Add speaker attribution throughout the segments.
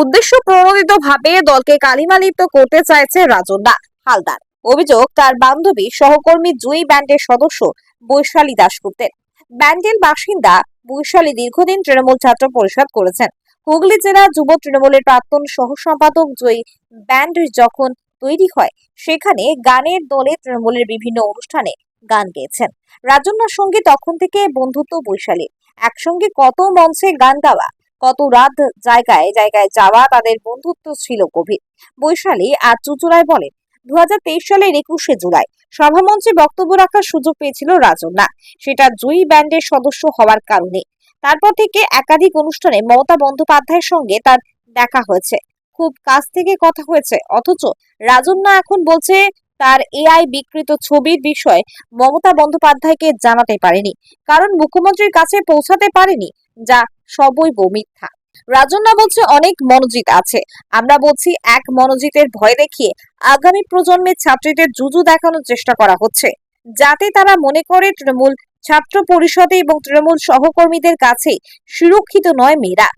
Speaker 1: উদ্দেশ্য প্রণোদিত ভাবে দলকে কালিমালিপ্ত করতে চাইছে রাজন্যা হালদার। অভিযোগ, তার বান্ধবী সহকর্মী জুই ব্যান্ডের সদস্য বৈশালী দাশগুপ্তের। ব্যান্ডের বাসিন্দা বৈশালী দীর্ঘদিন তৃণমূল ছাত্র পরিষদ করেছেন। হুগলি জেলা যুব তৃণমূলের প্রাক্তন সহ সম্পাদক জয়ী ব্যান্ড যখন তৈরি হয়, সেখানে গানের দলে তৃণমূলের বিভিন্ন অনুষ্ঠানে গান গেয়েছেন। রাজন্যার সঙ্গে তখন থেকে বন্ধুত্ব বৈশালী একসঙ্গে কত মঞ্চে গান গাওয়া কত রাত জায়গায় জায়গায় যাওয়া তাদের বন্ধুত্ব ছিল গভীর। বৈশালী আর চুচুড়ায় বলেন দু হাজার তেইশ সালের একুশে জুলাই সভামঞ্চে বক্তব্য রাখার সুযোগ পেয়েছিল রাজন্যা সেটা জয়ী ব্যান্ডের সদস্য হওয়ার কারণে। তারপর থেকে একাধিক অনুষ্ঠানে মমতা বন্দ্যোপাধ্যায়ের সঙ্গে তার দেখা হয়েছে। খুব কাছ থেকে কথা হয়েছে, অথচ রাজন্যা এখন বলছে তার এআই বিকৃত ছবির বিষয়ে মমতা বন্দ্যোপাধ্যায়কে জানাতে পারেনি। কারণ মুখ্যমন্ত্রীর কাছে পৌঁছাতে পারেনি, যা সবই মিথ্যা। রাজন্যা বলছে অনেক মনোজিত আছে। আমরা বলছি এক মনোজিতের ভয় দেখিয়ে আগামী প্রজন্মের ছাত্রীদের জুজু দেখানোর চেষ্টা করা হচ্ছে। যাতে তারা মনে করে তৃণমূল ছাত্র পরিষদে এবং তৃণমূল সহকর্মীদের কাছে সুরক্ষিত নয় মেয়েরা।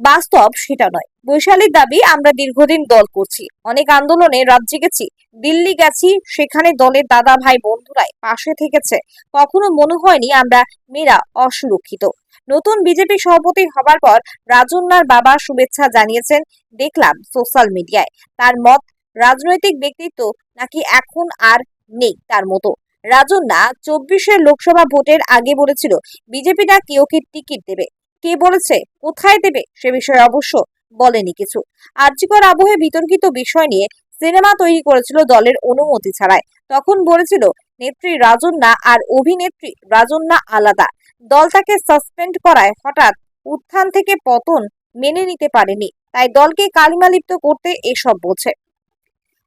Speaker 1: বাস্তব সেটা নয়। বৈশালীর দাবি, আমরা দীর্ঘদিন দল করছি। অনেক আন্দোলনে রাজ্যে গেছি, দিল্লি গেছি, সেখানে দলের দাদা ভাই বন্ধুরাই পাশে থেকেছে। কখনো মনে হয়নি আমরা মেয়েরা অসুরক্ষিত। নতুন বিজেপি সভাপতি হবার পর রাজন্যার বাবা শুভেচ্ছা জানিয়েছেন, দেখলাম সোশ্যাল মিডিয়ায়। তার মত, রাজনৈতিক ব্যক্তিত্ব নাকি এখন আর নেই তার মতো। রাজন্যা চব্বিশের লোকসভা ভোটের আগে বলেছিল, বিজেপি নাকি ওকে টিকিট দেবে। কে বলেছে, কোথায় দেবে সে বিষয়ে অবশ্য বলেনি কিছু। আর্যিকর আবহে বিতর্কিত বিষয় নিয়ে সিনেমা তৈরি করেছিল দলের অনুমতি ছাড়াই। তখন বলেছিল, নেত্রী রাজন্যা আর অভিনেত্রী রাজন্যা আলাদা। দল তাকে সাসপেন্ড করায় হঠাৎ উত্থান থেকে পতন মেনে নিতে পারেনি। তাই দলকে কালিমালিপ্ত করতে এসব বলছে।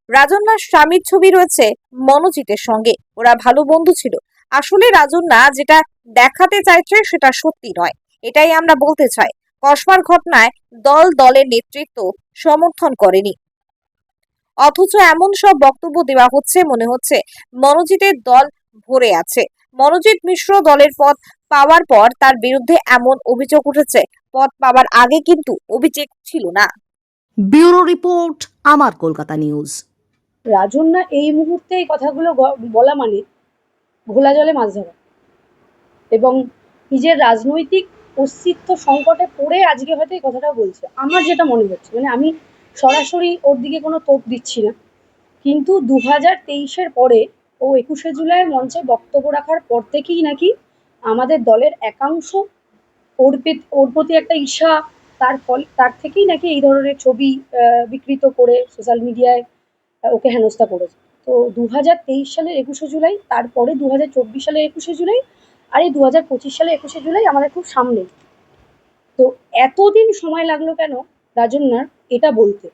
Speaker 1: রাজন্যার স্বামীর ছবি রয়েছে মনোজিতের সঙ্গে। ওরা ভালো বন্ধু ছিল। আসলে রাজন্যা যেটা দেখাতে চাইছে সেটা সত্যি নয়। এটাই আমরা বলতে চাই। কসবার ঘটনায় দল দলের নেতৃত্ব সমর্থন করেনি। অথচ এমন সব বক্তব্য দেওয়া হচ্ছে মনে হচ্ছে মনোজিতের দল ভরে আছে। মনোজিৎ মিশ্র দলের পদ পাওয়ার পর তার বিরুদ্ধে এমন অভিযোগ উঠেছে পদ পাওয়ার আগে কিন্তু অভিযোগ ছিল না।
Speaker 2: ব্যুরো রিপোর্ট আমার কলকাতা নিউজ।
Speaker 3: রাজন্যা এই মুহূর্তে এই কথাগুলো বলা মানে ঘোলা জলে মাছ ধরা। এবং নিজের রাজনৈতিক অস্তিত্ব সংকটে পড়ে আজকে হয়তো এই কথাটা বলছে। আমার যেটা মনে হচ্ছে মানে আমি সরাসরি ওর দিকে কোনো তোপ দিচ্ছি না। কিন্তু দু হাজার তেইশের পরে ও একুশে জুলাইয়ের মঞ্চে বক্তব্য রাখার পর থেকেই নাকি আমাদের দলের একাংশ ওর ওর প্রতি একটা ঈর্ষা, তার ফল, তার থেকেই নাকি এই ধরনের ছবি বিকৃত করে সোশ্যাল মিডিয়ায় ওকে হেনস্থা করেছে। তো দু হাজার তেইশ সালের একুশে জুলাই, তারপরে দু হাজার চব্বিশ সালের একুশে জুলাই আর এই দু হাজার পঁচিশ সালের একুশে জুলাই আমাদের খুব সামনে। তো এতদিন সময় লাগল কেন রাজন্যার এটা বলতে?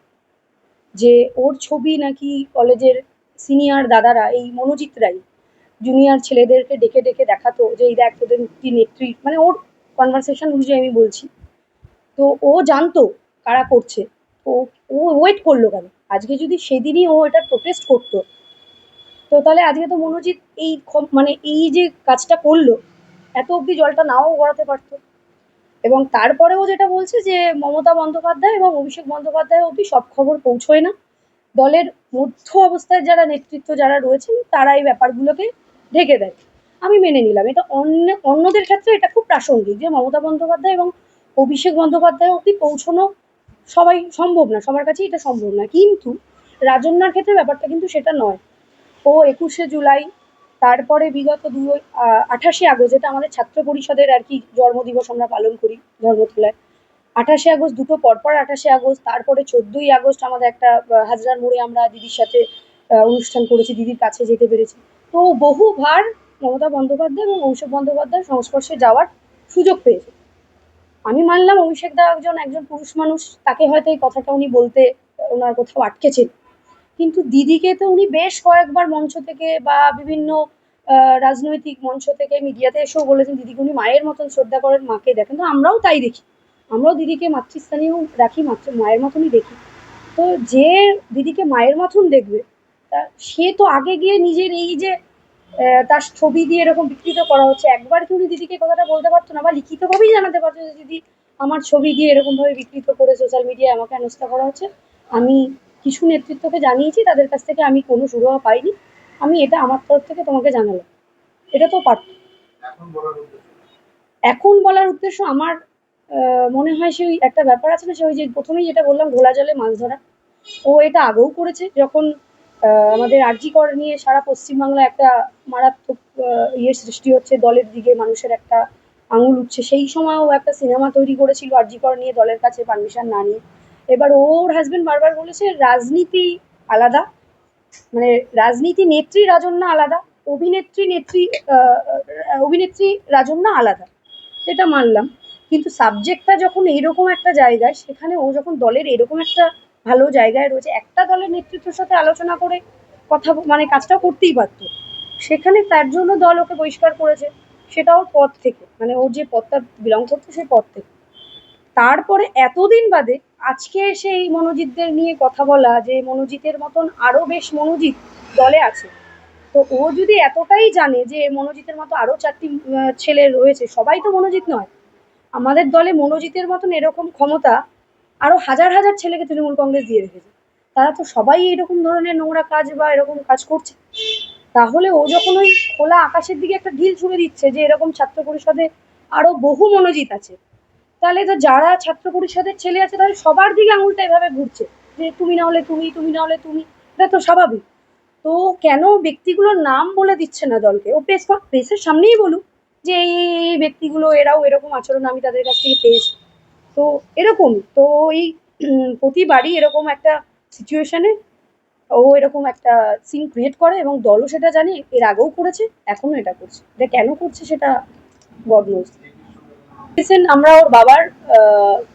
Speaker 3: যে ওর ছবি নাকি কলেজের সিনিয়র দাদারা, এই মনোজিৎরাই জুনিয়র ছেলেদেরকে ডেকে ডেকে দেখাতো যে এই দেখ তোদের কি নেত্রী মানে ওর কনভারসেশন অনুযায়ী আমি বলছি। তো ও জানতো কারা করছে। ও ও ওয়েট করল কেন? আজকে যদি সেদিনই ও এটা প্রোটেস্ট করতো তাহলে আজকে তো মনোজিৎ এই মানে এই যে কাজটা করল, এত অবধি জলটা নাও গড়াতে পারতো। এবং তারপরেও যেটা বলছে যে মমতা বন্দ্যোপাধ্যায় এবং অভিষেক বন্দ্যোপাধ্যায় অবধি সব খবর পৌঁছয় না। দলের মধ্য অবস্থায় যারা নেতৃত্ব যারা রয়েছেন, তারা এই ব্যাপারগুলোকে ঢেকে দেয়। আমি মেনে নিলাম। এটা অন্য, অন্যদের ক্ষেত্রে এটা খুব প্রাসঙ্গিক যে মমতা বন্দ্যোপাধ্যায় এবং অভিষেক বন্দ্যোপাধ্যায় অবধি পৌঁছানো সবাই সম্ভব না, সবার কাছেই এটা সম্ভব না। কিন্তু রাজন্যার ক্ষেত্রে ব্যাপারটা কিন্তু সেটা নয়। ও একুশে জুলাই, তারপরে বিগত দু আঠাশে আগস্ট, যেটা আমাদের ছাত্র পরিষদের আর কি জন্মদিবস আমরা পালন করি ধর্মতলায়। আঠাশে আগস্ট দুটো পরপর আঠাশে আগস্ট, তারপরে চোদ্দই আগস্ট আমাদের একটা হাজরার মোড়ে আমরা দিদির সাথে অনুষ্ঠান করেছি, দিদির কাছে যেতে পেরেছি। তো বহুবার মমতা বন্দ্যোপাধ্যায় এবং অভিষেক বন্দ্যোপাধ্যায়ের সংস্পর্শে যাওয়ার সুযোগ পেয়েছে। আমি মানলাম অভিষেক দা একজন একজন পুরুষ মানুষ, তাকে হয়তো এই কথাটা উনি বলতে, ওনার কোথাও আটকেছেন। কিন্তু দিদিকে তো উনি বেশ কয়েকবার মঞ্চ থেকে বা বিভিন্ন রাজনৈতিক মঞ্চ থেকে মিডিয়াতে এসেও বলেছেন, দিদিকে উনি মায়ের মতন শ্রদ্ধা করেন, মাকে দেখেন। তো আমরাও তাই দেখি। আমরাও দিদিকে মাতৃস্থানীয় রাখি, মাতৃ, মায়ের মতনই দেখি। তো যে দিদিকে মায়ের মতন দেখবে, তা সে তো আগে গিয়ে নিজের এই যে তার ছবি দিয়ে এরকম বিকৃত করা হচ্ছে। একবার কি উনি দিদিকে কথাটা বলতে পারতো না বা লিখিতভাবেই জানাতে পারতো যে, দিদি, আমার ছবি দিয়ে এরকমভাবে বিকৃত করে সোশ্যাল মিডিয়ায় আমাকে হেনস্থা করা হচ্ছে। আমি কিছু নেতৃত্বকে জানিয়েছি তাদের কাছ থেকে আমি কোনো সুরাহা পাইনি। আমি এটা আমার তরফ থেকে তোমাকে জানালাম। এটা তো পারত এখন বলার উদ্দেশ্য আমার মনে হয় সেই একটা ব্যাপার আছে না সে ওই যে প্রথমেই যেটা বললাম ঘোলা জলে মাছ ধরা। ও এটা আগেও করেছে যখন আমাদের আর্জিকর নিয়ে সারা পশ্চিমবাংলায় একটা মারাত্মক ইয়ে সৃষ্টি হচ্ছে দলের দিকে মানুষের একটা আঙুল উঠছে। সেই সময়ও একটা সিনেমা তৈরি করেছিল আর্জি কর নিয়ে দলের কাছে পারমিশন না নিয়ে। এবার ওর হাজবেন্ড বারবার বলেছে, রাজনীতি আলাদা। মানে রাজনীতি নেত্রী রাজন্যা আলাদা, অভিনেত্রী নেত্রী অভিনেত্রী রাজন্যা আলাদা। সেটা মানলাম। কিন্তু সাবজেক্টটা যখন এইরকম একটা জায়গায়, সেখানে ও যখন দলের এরকম একটা ভালো জায়গায় রয়েছে, একটা দলের নেতৃত্বের সাথে আলোচনা করে কথা মানে কাজটা করতেই পারতো। সেখানে তার জন্য দল ওকে বহিষ্কার করেছে। সেটা ওর পদ থেকে। মানে ওর যে পদটা বিলং করতো, সেই পদ থেকে। তারপরে এতদিন বাদে আজকে সেই মনোজিৎদের নিয়ে কথা বলা, যে মনোজিতের মতন আরও বেশ মনোজিৎ দলে আছে। তো ও যদি এতটাই জানে যে মনোজিতের মতো আরও চারটি ছেলে রয়েছে, সবাই তো মনোজিৎ নয়। আমাদের দলে মনোজিতের মতন এরকম ক্ষমতা আরও হাজার হাজার ছেলেকে তৃণমূল কংগ্রেস দিয়ে রেখেছে। তারা তো সবাই এরকম ধরনের নোংরা কাজ বা এরকম কাজ করছে। তাহলে ও যখন ওই খোলা আকাশের দিকে একটা ঢিল ছুড়ে দিচ্ছে যে এরকম ছাত্র পরিষদে আরও বহু মনোজিৎ আছে তাহলে তো যারা ছাত্র পরিষদের ছেলে আছে, তাদের সবার দিকে আঙুলটা এভাবে ঘুরছে যে তুমি না হলে তুমি তুমি না হলে তুমি, এটা তো স্বাভাবিক। তো কেন ব্যক্তিগুলোর নাম বলে দিচ্ছে না দলকে? ও প্রেস প্রেসের সামনেই বলুক যে এই ব্যক্তিগুলো, এরাও এরকম আচরণ, আমি তাদের কাছ থেকে পেয়েছি। তো এরকম, তো এই প্রতিবারই এরকম একটা সিচুয়েশনে ও এরকম একটা সিন ক্রিয়েট করে এবং দলও সেটা জানে, এর আগেও করেছে এখনও এটা করছে। এটা কেন করছে সেটা গড নোজ রিসেন্ট আমরা ওর বাবার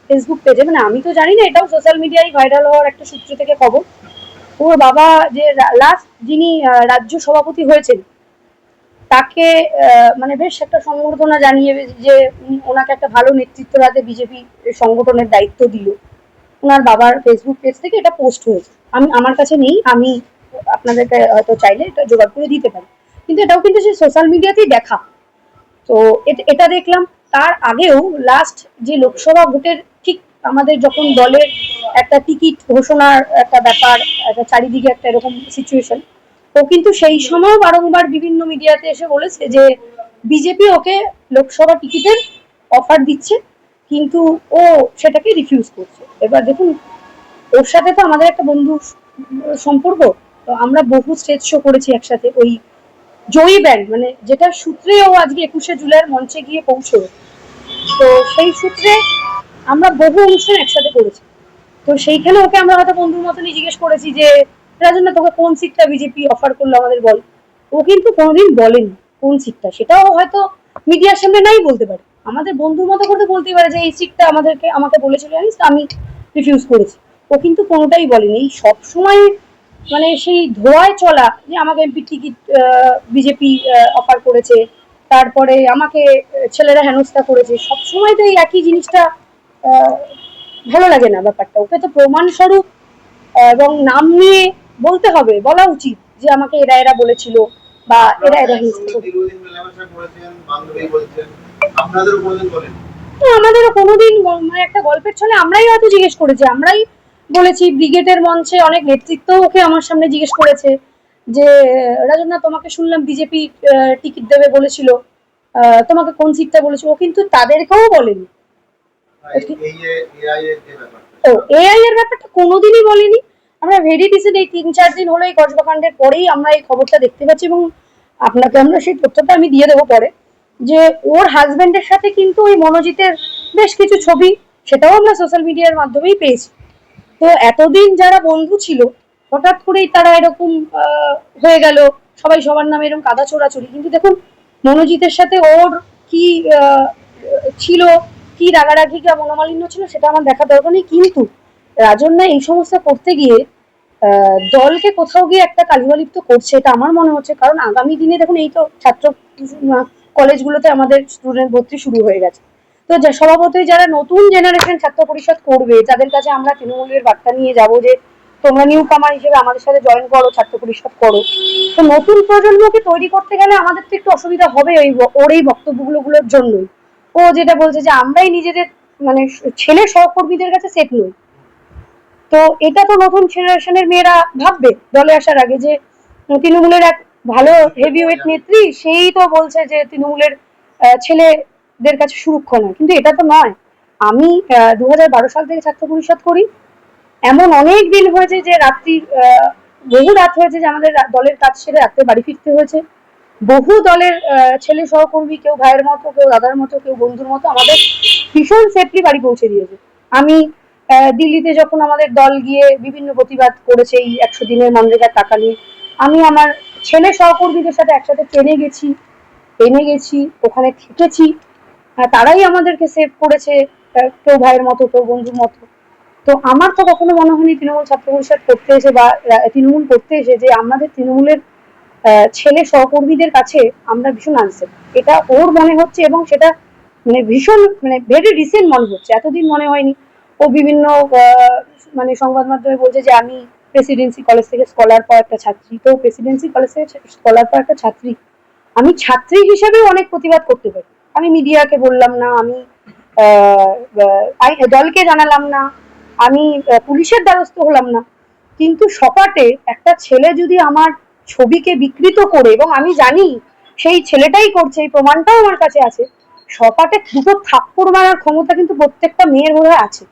Speaker 3: ফেসবুক পেজে মানে আমি তো জানি না, এটাও সোশ্যাল মিডিয়ায় ভাইরাল হওয়ার একটা সূত্র থেকে খবর। ওর বাবা যে লাস্ট যিনি রাজ্য সভাপতি হয়েছেন, তাকে মানে বেশ একটা সংবর্ধনা জানিয়ে যে ওনাকে একটা ভালো নেতৃত্ব হাতে বিজেপি সংগঠনের দায়িত্ব দিল। ওনার বাবার ফেসবুক পেজ থেকে এটা পোস্ট হয়েছে। আমি, আমার কাছে নেই, আমি আপনাদেরকে হয়তো চাইলে এটা জোগাড় করে দিতে পারি। কিন্তু এটাও কিন্তু সেই সোশ্যাল মিডিয়াতেই দেখা। তো এটা দেখলাম তার আগেও লাস্ট যে লোকসভা ভোটের ঠিক আমাদের যখন দলের একটা টিকিট ঘোষণার একটা ব্যাপার, একটা চারিদিকে একটা এরকম সিচুয়েশন ও কিন্তু সেই সময় বারংবার বিভিন্ন মিডিয়াতে এসে বলেছে যে বিজেপি ওকে লোকসভা টিকিটের অফার দিচ্ছে, কিন্তু ও সেটাকে রিফিউজ করছে। এবার দেখুন, ওর সাথে তো আমাদের একটা বন্ধু সম্পর্ক, তো আমরা বহু স্টেজ শো করেছি একসাথে, ওই জয়ী ব্যান্ড মানে যেটা সূত্রে ও আজকে একুশে জুলাইয়ের মঞ্চে গিয়ে পৌঁছবে তো সেই সূত্রে আমরা বহু অনুষ্ঠান একসাথে করেছি। তো সেইখানে ওকে আমরা হয়তো বন্ধুর মতনই জিজ্ঞেস করেছি যে, রাজনা তোকে কোন সিটটা বিজেপি অফার করল আমাদের বল? ও কিন্তু কোনোদিন বলেনি কোন সিটটা। সেটাও হয়তো মিডিয়ার সামনে নাই বলতে পারে। আমাদের বন্ধুর মতো করে বলতেই পারে যে, এই সিটটা আমাদেরকে, আমাকে বলেছিল জানিস আমি রিফিউজ করেছি। ও কিন্তু কোনোটাই বলেনি। সব সময় মানে সেই ধোয়ায় চলা যে আমাকে এমপি টিকিট বিজেপি অফার করেছে তারপরে আমাকে ছেলেরা হেনস্থা করেছে সবসময় তো এই একই জিনিসটা ভালো লাগে না ব্যাপারটা। ওকে তো প্রমাণস্বরূপ এবং নাম নিয়ে বলতে হবে বলা উচিত যে আমাকে এরা এরা বলেছিল বা এরা এরা আমাদেরও কোনোদিন মানে একটা গল্পের ছলে আমরাই হয়তো জিজ্ঞেস করেছি আমরাই বলেছি ব্রিগেডের মঞ্চে অনেক নেতৃত্ব ওকে আমার সামনে জিজ্ঞেস করেছে যে রাজনা তোমাকে শুনলাম বিজেপি টিকিট দেবে বলেছিল। তোমাকে কোন সিটটা বলেছিল? ও কিন্তু তাদেরকেও বলেনি।
Speaker 4: এই এই এআই এর ব্যাপারটা।
Speaker 3: ও এআই এর ব্যাপারটা কোনোদিনই বলিনি। আমরা ভেরি রিসেন্ট এই তিন চার দিন হলো এই কসবাকাণ্ডের পরেই আমরা এই খবরটা দেখতে পাচ্ছি এবং আপনাকে আমরা সেই তথ্যটা আমি দিয়ে দেবো পরে যে ওর হাজবেন্ডের সাথে কিন্তু ওই মনোজিতের বেশ কিছু ছবি সেটাও আমরা সোশ্যাল মিডিয়ার মাধ্যমেই পেয়েছি। তো এতদিন যারা বন্ধু ছিল, হঠাৎ করেই তারা এরকম হয়ে গেল।
Speaker 5: সবাই সবার নামে এরকম কাদা ছোড়াছড়ি। কিন্তু দেখুন, মনোজিতের সাথে ওর কি ছিল, কি রাগারাগি বা মনোমালিন্য ছিল, সেটা আমার দেখা দরকার নেই। কিন্তু রাজন্যা এই সমস্ত করতে গিয়ে দলকে কোথাও গিয়ে একটা কালিমালিপ্ত করছে, এটা আমার মনে হচ্ছে। কারণ আগামী দিনে দেখুন, এই তো ছাত্র কলেজগুলোতে আমাদের স্টুডেন্ট ভর্তি শুরু হয়ে গেছে। তো স্বভাবতই যারা নতুন জেনারেশন ছাত্র পরিষদ করবে তাদের কাছে আমরা তৃণমূলের বার্তা নিয়ে যাব যে তোমরা নিউ কামার হিসেবে আমাদের সাথে জয়েন করো ছাত্র পরিষদ করো। তো নতুন প্রজন্মকে তৈরি করতে গেলে আমাদের তো একটু অসুবিধা হবে ওই ওর এই বক্তব্যগুলো গুলোর জন্যই। ও যেটা বলছে যে আমরাই নিজেদের মানে ছেলে সহকর্মীদের কাছে সেট নই। তো এটা তো নতুন জেনারেশনের মেয়েরা ভাববে দলে আসার আগে যে তৃণমূলের এক ভালো হেভি ওয়েট নেত্রী সেই তো বলছে যে তৃণমূলের আহ, ছেলেদের কাছে সুরক্ষা নয় কিন্তু এটা তো নয়। আমি দু হাজার বারো সাল থেকে ছাত্র পরিষদ করি। এমন অনেক দিন হয়েছে যে রাত্রি বহু রাত হয়েছে যে আমাদের দলের কাজ সেরে রাত্রে বাড়ি ফিরতে হয়েছে। বহু দলের ছেলে সহকর্মী, কেউ ভাইয়ের মতো, কেউ দাদার মতো, কেউ বন্ধুর মতো আমাদের ভীষণ সেফলি বাড়ি পৌঁছে দিয়েছে। আমি দিল্লিতে যখন আমাদের দল গিয়ে বিভিন্ন প্রতিবাদ করেছে এই একশো দিনের মনরেগার টাকা নিয়ে, আমি আমার ছেলে সহকর্মীদের সাথে একসাথে ট্রেনে গেছি। ট্রেনে গেছি, ওখানে থেকেছি। তারাই আমাদেরকে সেভ করেছে কেউ ভাইয়ের মতো, কেউ বন্ধুর মতো। তো আমার তো কখনো মনে হয়নি তৃণমূল ছাত্র পরিষদ করতে এসে বা তৃণমূল করতে এসে যে আমাদের তৃণমূলের ছেলে সহকর্মীদের কাছে আমরা ভীষণ আনসেফ এটা ওর মনে হচ্ছে এবং সেটা মানে ভীষণ মানে ভেরি রিসেন্ট মনে হচ্ছে। এতদিন মনে হয়নি। ও বিভিন্ন মানে সংবাদ মাধ্যমে বলছে যে আমি প্রেসিডেন্সি কলেজ থেকে স্কলার পাওয়া একটা ছাত্রী। তো প্রেসিডেন্সি কলেজ থেকে স্কলার পাওয়া একটা ছাত্রী। আমি ছাত্রী হিসেবেও অনেক প্রতিবাদ করতে পারি। আমি মিডিয়াকে বললাম না, আমি দলকে জানালাম না, আমি পুলিশের দ্বারস্থ হলাম না। কিন্তু সপাটে একটা ছেলে যদি আমার ছবিকে বিকৃত করে, এবং আমি জানি সেই ছেলেটাই করছে, এই প্রমাণটাও আমার কাছে আছে, সপাটে দুটো থাপ্পড় মারার ক্ষমতা কিন্তু প্রত্যেকটা মেয়ের বোধহয় আছে।